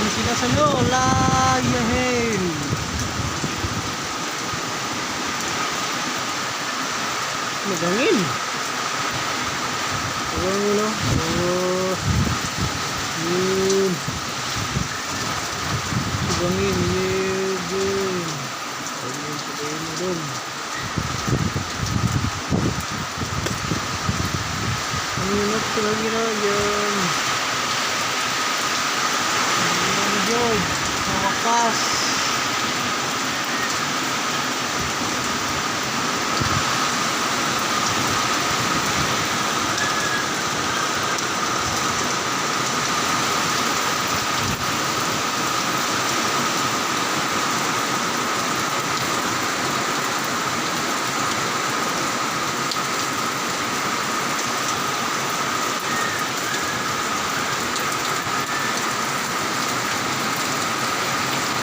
na sila sa Lola. Yahin. Magangin. Magangin, no? Oh. Yun. Magangin, yun. Ayun, patayin mo lang yun, yan. Ang George, sa wakas.